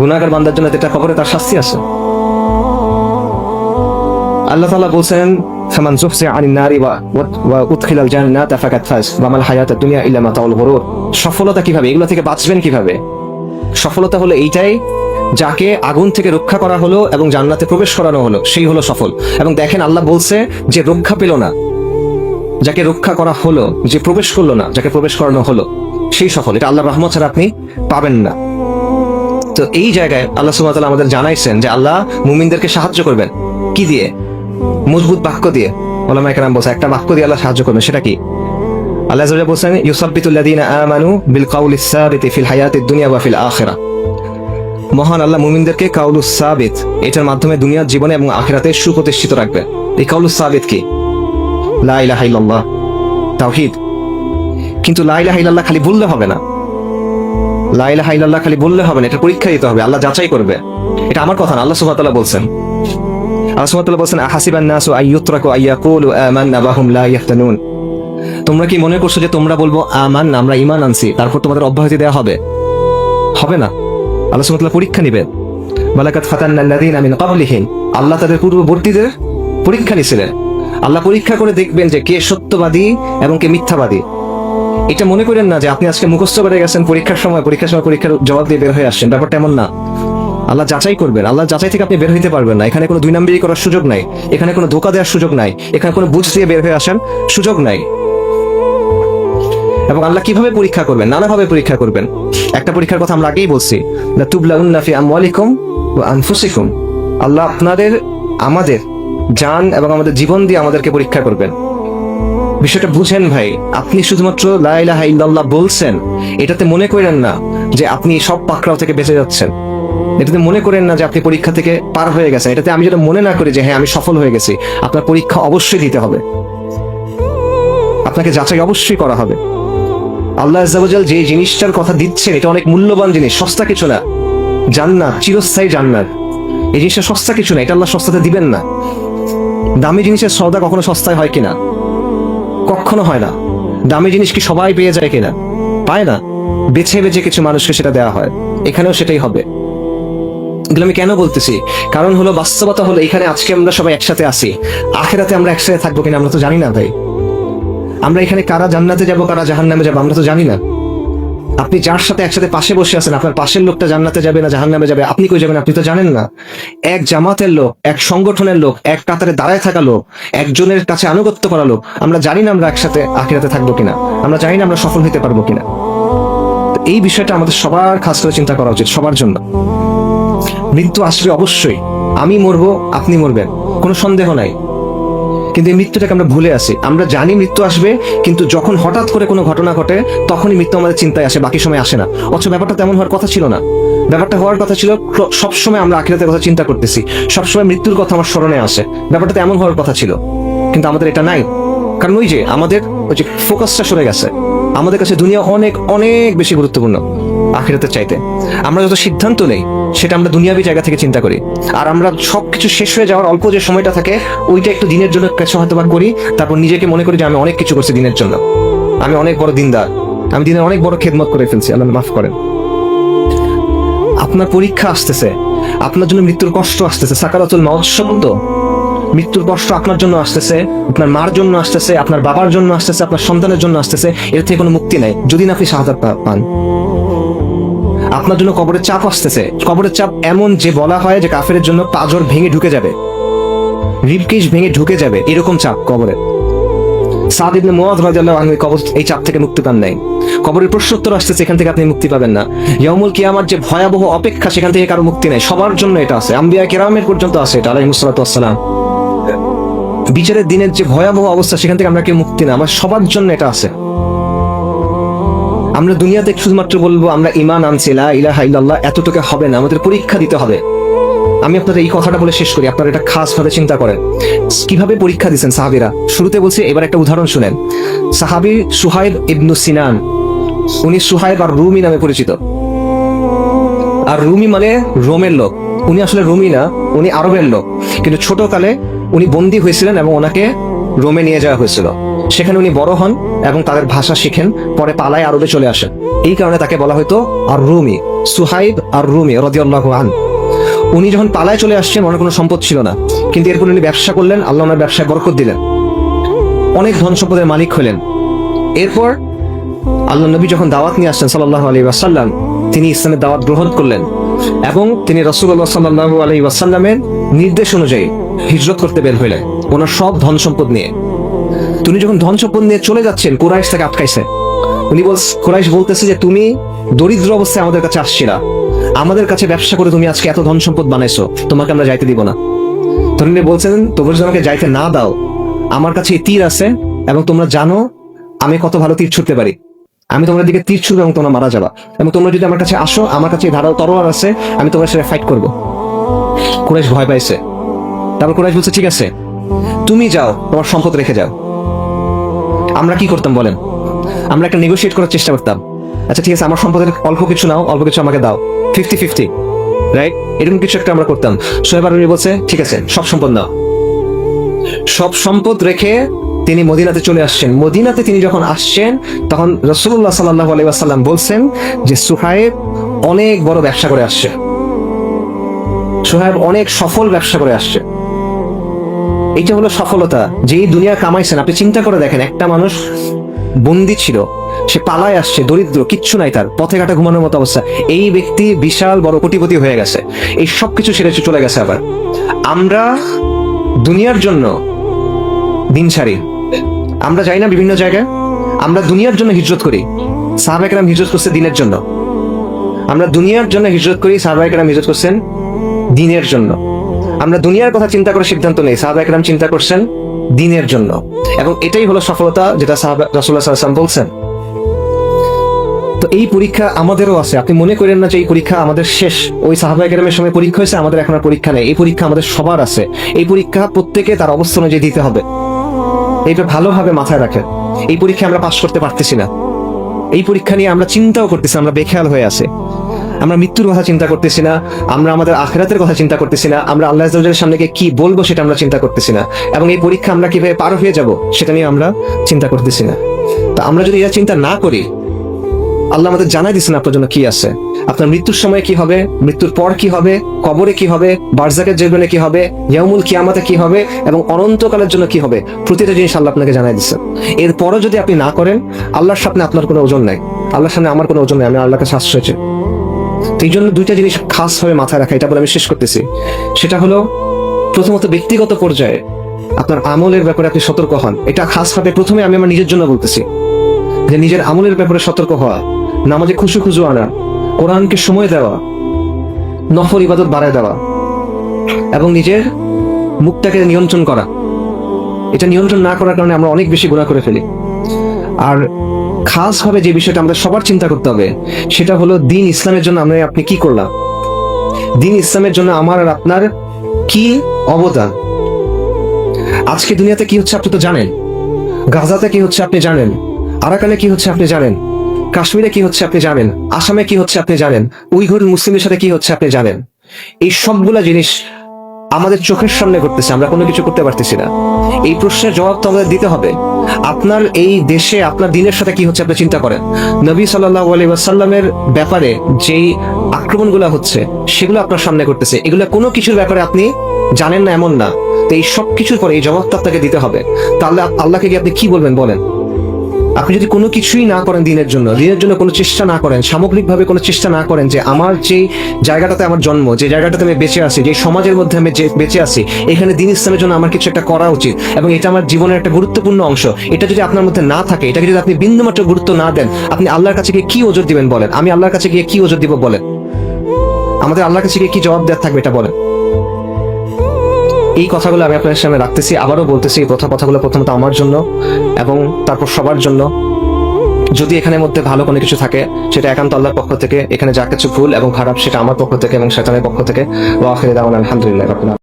গুনাহগার বান্দার জন্য এটা কবরে তার শাস্তি আছে। আল্লাহ বলছেন, ফামান জুহসি আনিন নারি ওয়া উদখিলাল জান্নাতা ফাকাদ ফাজ, ওয়া মাল দুনিয়া ইল্লা মাতাউল গুরুর সফলতা কীভাবে? এগুলো থেকে বাঁচবেন কীভাবে? সফলতা হলো এইটাই, যাকে আগুন থেকে রক্ষা করা হলো এবং জান্নাতে প্রবেশ করানো হলো, সেই হলো সফল। এবং দেখেন আল্লাহ বলছে যে রক্ষা পেল না। যাকে রক্ষা করা হলো, যে প্রবেশ করল না, যাকে প্রবেশ করানো হলো, সেই সফল। এটা আল্লাহ রহমত ছাড়া আপনি পাবেন না। তো এই জায়গায় আল্লাহ সুবাহ আমাদের জানাইছেন যে আল্লাহ মুমিনদেরকে সাহায্য করবেন। কি দিয়ে? মজবুত বাক্য দিয়ে। ওলামা একরাম বলছে, একটা বাক্য দিয়ে আল্লাহ সাহায্য করবেন, সেটা কি? আল্লাহ বলছেন ইউসাব্বিতুল্লাযীনা আমানু বিল কাউলি সাবিতি ফিল হায়াতিদ দুনিয়া ওয়া ফিল আখিরা. মহান আল্লাহ মুমিনদেরকে কাউলুস সাবিত, এটার মাধ্যমে দুনিয়ার জীবনে এবং আখিরাতে সুপ্রতিষ্ঠিত রাখবে। এই কাউলুস সাবিত কি? লা ইলাহা ইল্লাল্লাহ কিন্তু লা ইলাহা ইল্লাল্লাহ খালি বললে হবে না। লা ইলাহা ইল্লাল্লাহ খালি বললে হবে না, এটা পরীক্ষা দিতে হবে, আল্লাহ যাচাই করবে। এটা আমার কথা না, আল্লাহ সুবহানাহু বলছেন। আল্লাহ সুবহানাহু বলছেন, আহাসিবান নাসু আইয়ুতরাকু আইয়াকুলু আমান্না ওয়া লা ইয়াহতানুন তোমরা কি মনে করছ যে তোমরা বলব আমান আমরা ইমান আনছি, তারপর তোমাদের অব্যাহতি দেওয়া হবে? হবে না। আল্লাহ সুবহানাহু পরীক্ষা নেবেন মালাকাত ফাতান্না আল্লাযীনা মিন ক্বাবলিহিম। আল্লাহ তাদের পূর্ববর্তীদের পরীক্ষা নিছিলেন। আল্লাহ পরীক্ষা করে দেখবেন যে কে সত্যবাদী এবং কে মিথ্যাবাদী। এটা মনে করেন না যে আপনি আজকে মুখস্থ করে গেছেন পরীক্ষার সময় পরীক্ষার সময় পরীক্ষার জবাব দিয়ে বের হয়ে আসছেন। ব্যাপারটা এমন না। আল্লাহ যাচাই করবেন। আল্লাহ যাচাই থেকে আপনি বের হইতে পারবেন না। এখানে কোনো দুই নাম্বারই করার সুযোগ নাই। এখানে কোনো ধোকা দেওয়ার সুযোগ নাই। এখানে কোনো বুঝ দিয়ে বের হয়ে আসার সুযোগ নাই। এবং আল্লাহ কীভাবে পরীক্ষা করবেন? নানাভাবে পরীক্ষা করবেন। একটা পরীক্ষার কথা আমরা আগেই বলছি। লা তুবলাউন্না ফি আমওয়ালিকুম ওয়া আনফুসিকুম। আল্লাহ আপনাদের, আমাদের জান এবং আমাদের জীবন দিয়ে আমাদেরকে পরীক্ষা করবেন। বিষয়টা বুঝেন ভাই, আপনি শুধুমাত্র লা ইলাহা ইল্লাল্লাহ বলছেন, এটাতে মনে করেন না যে আপনি সব পাকড়াও থেকে বেঁচে যাচ্ছেন। এটাতে মনে করেন না যে আপনি পরীক্ষা থেকে পার হয়ে গেছেন। এটাতে আমি যেটা মনে না করি যে হ্যাঁ আমি সফল হয়ে গেছি, আপনার পরীক্ষা অবশ্যই দিতে হবে। আপনাকে যাচাই অবশ্যই করা হবে। আল্লাহ আজ্জাবজাল যে জিনিসটার কথা দিচ্ছেন, এটা অনেক মূল্যবান জিনিস, সস্তা কিছু না। জান্নাত, চিরস্থায়ী জান্নাত। এই জিনিসটা সস্তা কিছু না, এটা আল্লাহ সস্তাতে দিবেন না। দামি জিনিসের সওদা কখনো সস্তায় হয় কিনা? কখনো হয় না। দামি জিনিস কি সবাই পেয়ে যায় কিনা? পায় না। বেছে বেছে কিছু মানুষকে সেটা দেওয়া হয়। এখানেও সেটাই হবে। এগুলো আমি কেন বলতেছি? কারণ হলো বাস্তবতা হলো এখানে আজকে আমরা সবাই একসাথে আসি আখেরাতে আমরা একসাথে থাকব কিনা আমরা তো জানি না ভাই। আমরা এখানে কারা জান্নাতে যাব, কারা জাহান নামে যাব, আমরা তো জানি না। আপনি যার সাথে একসাথে পাশে বসে আছেন, আপনার পাশের লোকটা জান্নাতে যাবে না জাহান্নামে যাবে, আপনি কই যাবেন? আপনি তো জানেন না। এক জামাতের লোক, এক সংগঠনের লোক, এক কাতারে দাঁড়ায় থাকা লোক, একজনের কাছে আনুগত্য করা লোক, আমরা জানি না আমরা একসাথে আখিরাতে থাকব কিনা, আমরা জানি না আমরা সফল হতে পারব কিনা। এই বিষয়টা আমাদের সবার খাস করে চিন্তা করা উচিত, সবার জন্য। মৃত্যু আসবে অবশ্যই, আমি মরবো, আপনি মরবেন, কোনো সন্দেহ নাই। কিন্তু এই মৃত্যুটাকে আমরা ভুলে আসি আমরা জানি মৃত্যু আসবে, কিন্তু যখন হঠাৎ করে কোনো ঘটনা ঘটে, তখনই মৃত্যু আমাদের চিন্তায় আসে, বাকি সময় আসে না। অথচ ব্যাপারটা তেমন হওয়ার কথা ছিল না। ব্যাপারটা হওয়ার কথা ছিল সবসময় আমরা আখিরাতের কথা চিন্তা করতেছি। সবসময় মৃত্যুর কথা আমার স্মরণে আসে। ব্যাপারটা তেমন হওয়ার কথা ছিল। কিন্তু আমাদের এটা নাই। কারণ ওই যে আমাদের ওই যে ফোকাসটা সরে গেছে। আমাদের কাছে দুনিয়া অনেক অনেক বেশি গুরুত্বপূর্ণ। আখিরাতের চাইতে। আমরা যত সিদ্ধান্ত নেই, সেটা আমরা দুনিয়াবি জায়গা থেকে চিন্তা করি। আর আমরা সবকিছু শেষ হয়ে যাওয়ার অল্প যে সময়টা থাকে, ওইটা একটু দিনের জন্য কিছু হয়তো করি, তারপর নিজেকে মনে করি যে আমি অনেক কিছু করছি দিনের জন্য। আমি অনেক বড় দিনদার। আমি দিনের অনেক বড় খেদমত করে ফেলছি, আল্লাহ মাফ করেন। আপনার পরীক্ষা আসতেছে, আপনার জন্য মৃত্যুর কষ্ট আসতেছে, সাকারাতুল মাউত সত্য মৃত্যুর কষ্ট আপনার জন্য আসতেছে, আপনার মার জন্য আসতেছে, আপনার বাবার জন্য আসতেছে, আপনার সন্তানের জন্য আসতেছে, এর থেকে কোনো মুক্তি নাই, যদি না আপনি পা- পান। আপনার জন্য কবরের চাপ আসতেছে। কবরের চাপ এমন যে বলা হয় যে কাফের জন্য পাজর ভেঙে ঢুকে যাবে। রিবকেশ ভেঙে ঢুকে যাবে, এরকম চাপ কবরে সাদ ইবনে মুয়াজ রাদিয়াল্লাহু আনহু কবর, এই চাপ থেকে মুক্তি পান নাই। কবরের প্রশ্নোত্তর আসতেছে এখান থেকে আপনি মুক্তি পাবেন না। ইয়াউমুল কিয়ামার যে ভয়াবহ অপেক্ষা, সেখান থেকে কারও মুক্তি নাই। সবার জন্য এটা আছে। আম্বিয়া কেরামের পর্যন্ত আছে এটা, আলাইহিস সালাতু ওয়াসসালাম বিচারের দিনের যে ভয়াবহ অবস্থা, সেখান থেকে আমরা কেউ মুক্তি না আমার সবার জন্য এটা আছে। আমরা দুনিয়াতে শুধুমাত্র বলব, আমরা ইমান আনছি, লা ইলাহা ইল্লাল্লাহ, এতটুকু হবে না, আমাদের পরীক্ষা দিতে হবে। আমি আপনাদের এই কথাটা বলে শেষ করি, আপনারা এটা খাস ভাবে চিন্তা করেন। কীভাবে পরীক্ষা দিচ্ছেন সাহাবিরা? শুরুতে বলছি, এবার একটা উদাহরণ শুনেন। সাহাবি সুহাইব ইবনু সিনান, উনি সুহাইব আর রুমি নামে পরিচিত। আর রুমি মানে রোমের লোক। উনি আসলে রুমি না, উনি আরবের লোক। কিন্তু ছোটকালে উনি বন্দী হয়েছিলেন এবং ওনাকে রোমে নিয়ে যাওয়া হয়েছিল। সেখানে উনি বড় হন এবং তাদের ভাষা শিখেন, পরে পালায় আরবে চলে আসেন। এই কারণে তাকে বলা হতো আর রুমি সুহাইব আর রুমি রদিয়াল্লাহু আন উনি যখন পালায় চলে আসছেন, ওনার কোনো সম্পদ ছিল না। কিন্তু এরপর উনি ব্যবসা করলেন, আল্লাহ ওনার ব্যবসায় বরকত দিলেন। অনেক ধন সম্পদের মালিক হলেন। এরপর আল্লাহ নবী যখন দাওয়াত নিয়ে আসছেন সাল্লাহ আলী ওয়াসাল্লাম, তিনি ইসলামের দাওয়াত গ্রহণ করলেন এবং তিনি রসুল্লাহ সাল্লাহ আলী ওয়াসাল্লামের নির্দেশ অনুযায়ী হিজরত করতে বের হইলেন, ওনার সব ধন সম্পদ নিয়ে। তিনি যখন ধন সম্পদ নিয়ে চলে যাচ্ছেন, কোরাইশ তাকে আটকাইছে। উনি বল কোরাইশ বলতেছে যে তুমি দরিদ্র অবস্থায় আমাদের কাছে আসছিলা। আমাদের কাছে ব্যবসা করে তুমি আজকে এত ধন সম্পদ বানাইছো, তোমাকে আমরা যাইতে দিব না। তরুণী বলছেন, তোমরা আমাকে যাইতে না দাও, আমার কাছে তীর আছে এবং তোমরা জানো আমি কত ভালো তীর ছুটতে পারি। আমি তোমার দিকে তীর ছুটবো এবং তোমরা মারা যাবা। এবং তোমরা যদি আমার কাছে আসো, আমার কাছে ধারাল তরোয়ার আছে, আমি তোমার সাথে ফাইট করব। কুরাইশ ভয় পাইছে। তারপর কুরাইশ বলছে, ঠিক আছে, তুমি যাও, তোমার সম্পদ রেখে যাও। আমরা কি করতাম বলেন? আমরা একটা নেগোশিয়েট করার চেষ্টা করতাম। আচ্ছা ঠিক আছে, আমার সম্পদের অল্প কিছু নাও, অল্প কিছু আমাকে দাও। ফিফটি ফিফটি রাইট এরকম কিছু একটা আমরা করতাম। সোহেব আরবি বলছে, ঠিক আছে, সব সম্পদ নাও। সব সম্পদ রেখে তিনি মদিনাতে চলে আসছেন। মদিনাতে তিনি যখন আসছেন, তখন রসুল্লাহ সাল্লাহ আলাইসাল্লাম বলছেন যে, সুহাইব অনেক বড় ব্যবসা করে আসছে। সুহাইব অনেক সফল ব্যবসা করে আসছে। এইটা হলো সফলতা। যেই দুনিয়া কামাইছেন, আপনি চিন্তা করে দেখেন, একটা মানুষ বন্দি ছিল, সে পালায় আসছে, দরিদ্র, কিচ্ছু নাই তার, পথে ঘাটে ঘুমানোর মতো অবস্থা। এই ব্যক্তি বিশাল বড় কোটিপতি হয়ে গেছে। এই সব কিছু ছেড়ে চলে গেছে আবার। আমরা দুনিয়ার জন্য দিন ছাড়ি। আমরা যাই না বিভিন্ন জায়গায়। আমরা দুনিয়ার জন্য হিজরত করি। সাহাবাইকেরাম হিজরত করছে দিনের জন্য। আমরা দুনিয়ার জন্য হিজরত করি সাহাবাইকেরাম হিজরত করছেন দিনের জন্য। আমরা দুনিয়ার কথা চিন্তা করে সিদ্ধান্ত নেই সাহাবাইকেরাম চিন্তা করছেন দিনের জন্য। এবং এটাই হলো সফলতা যেটা সাহাবা রাসুল্লাহ সাল্লাম বলছেন। তো এই পরীক্ষা আমাদেরও আছে। আপনি মনে করেন না যে এই পরীক্ষা আমাদের শেষ? ওই সাহাবা একরামের সময় পরীক্ষা হয়েছে, আমাদের এখন আর পরীক্ষা নেই। এই পরীক্ষা আমাদের সবার আছে। এই পরীক্ষা প্রত্যেকে তার অবস্থা অনুযায়ী দিতে হবে। এইটা ভালোভাবে মাথায় রাখেন। এই পরীক্ষা আমরা পাশ করতে পারতেছি না। এই পরীক্ষা নিয়ে আমরা চিন্তাও করতেছি, আমরা বেখেয়াল হয়ে আছে। আমরা মৃত্যুর কথা চিন্তা করতেছি না, আমরা আমাদের আখেরাতের কথা চিন্তা করতেছি না, আমরা আল্লাহ আজ্জাওয়াজের সামনে কি বলব সেটা আমরা চিন্তা করতেছি না। এবং এই পরীক্ষা আমরা কীভাবে পার হয়ে যাব সেটা নিয়ে আমরা চিন্তা করতেছি না। তা আমরা যদি এটা চিন্তা না করি, আল্লাহ আমাদের জানাই দিচ্ছেন আপনার জন্য কি আছে। আপনার মৃত্যুর সময় কি হবে, মৃত্যুর পর কি হবে, কবরে কি হবে, বারজাকের জীবনে কি হবে ইয়ামুল কিয়ামাতে কি হবে, এবং অনন্তকালের জন্য কি হবে, প্রতিটা জিনিস আল্লাহ আপনাকে জানাই দিচ্ছেন এরপরও যদি আপনি না করেন, আল্লাহর সামনে আপনার কোনো ওজন নাই। আল্লাহর সামনে আমার কোনো ওজন নেই, আমি আল্লাহকে শাস্ত্র হয়েছে এই জন্য দুইটা জিনিস খাস ভাবে মাথায় রাখা, এটা বলে আমি শেষ করতেছি। সেটা হলো, প্রথমত ব্যক্তিগত পর্যায়ে আপনার আমলের ব্যাপারে আপনি সতর্ক হন। এটা খাস ভাবে প্রথমে আমি আমার নিজের জন্য বলতেছি। যে নিজের আমলের ব্যাপারে সতর্ক হওয়া, নামাজে খুশু খুশু আনা, কোরআনকে সময় দেওয়া, নফল ইবাদত বাড়ায় দেওয়া, এবং নিজের মুখটাকে নিয়ন্ত্রণ করা। এটা নিয়ন্ত্রণ না করার কারণে আমরা অনেক বেশি গুণা করে ফেলি। আর খাস ভাবে যে বিষয়টা আমাদের সবার চিন্তা করতে হবে, সেটা হলো দিন ইসলামের জন্য আমরা আপনি কি করলাম? দিন ইসলামের জন্য আমার আর আপনার কি অবদান? আজকে দুনিয়াতে কি হচ্ছে আপনি তো জানেন। গাজাতে কি হচ্ছে আপনি জানেন। আরাকানে কি হচ্ছে আপনি জানেন। কাশ্মীরে কি হচ্ছে আপনি জানেন। আসামে কি হচ্ছে আপনি জানেন। উইঘুর মুসলিমের সাথে কি হচ্ছে আপনি জানেন। এই সবগুলা জিনিস আমাদের চোখের সামনে ঘটতেছে, আমরা কোনো কিছু করতে পারতেছি না। এই প্রশ্নের জবাব তো আমাদের দিতে হবে। আপনার এই দেশে আপনার দিনের সাথে কি হচ্ছে আপনি চিন্তা করেন। নবী সাল্লাহ আলী ব্যাপারে যেই আক্রমণগুলো হচ্ছে, সেগুলো আপনার সামনে করতেছে এগুলো কোনো কিছুর ব্যাপারে আপনি জানেন না, এমন না। তো এই সব কিছুর পরে এই জবাবটা আপনাকে দিতে হবে। তাহলে আল্লাহকে গিয়ে আপনি কি বলবেন, বলেন? আপনি যদি কোনো কিছুই না করেন দিনের জন্য দিনের জন্য কোনো চেষ্টা না করেন, সামগ্রিকভাবে কোনো চেষ্টা না করেন যে আমার যে জায়গাটাতে আমার জন্ম, যে জায়গাটাতে আমি বেঁচে আছি, যে সমাজের মধ্যে আমি যে বেঁচে আছি, এখানে দিন ইসলামের জন্য আমার কিছু একটা করা উচিত এবং এটা আমার জীবনের একটা গুরুত্বপূর্ণ অংশ। এটা যদি আপনার মধ্যে না থাকে, এটাকে যদি আপনি বিন্দুমাত্র গুরুত্ব না দেন, আপনি আল্লাহর কাছে গিয়ে কি ওজোর দিবেন বলেন? আমি আল্লাহর কাছে গিয়ে কি ওজোর দিব বলেন? আমাদের আল্লাহর কাছে গিয়ে কি জবাব দেওয়ার থাকবে এটা বলেন। এই কথাগুলো আমি আপনাদের সামনে রাখতেছি, আবারও বলতেছি, এই কথা কথাগুলো প্রথমত আমার জন্য এবং তারপর সবার জন্য। যদি এখানে মধ্যে ভালো কোনো কিছু থাকে, সেটা একান্ত আল্লাহর পক্ষ থেকে, এখানে যা কিছু ভুল এবং খারাপ সেটা আমার পক্ষ থেকে এবং সেখানে পক্ষ থেকে ওয়াখির আলহামদুলিল্লাহ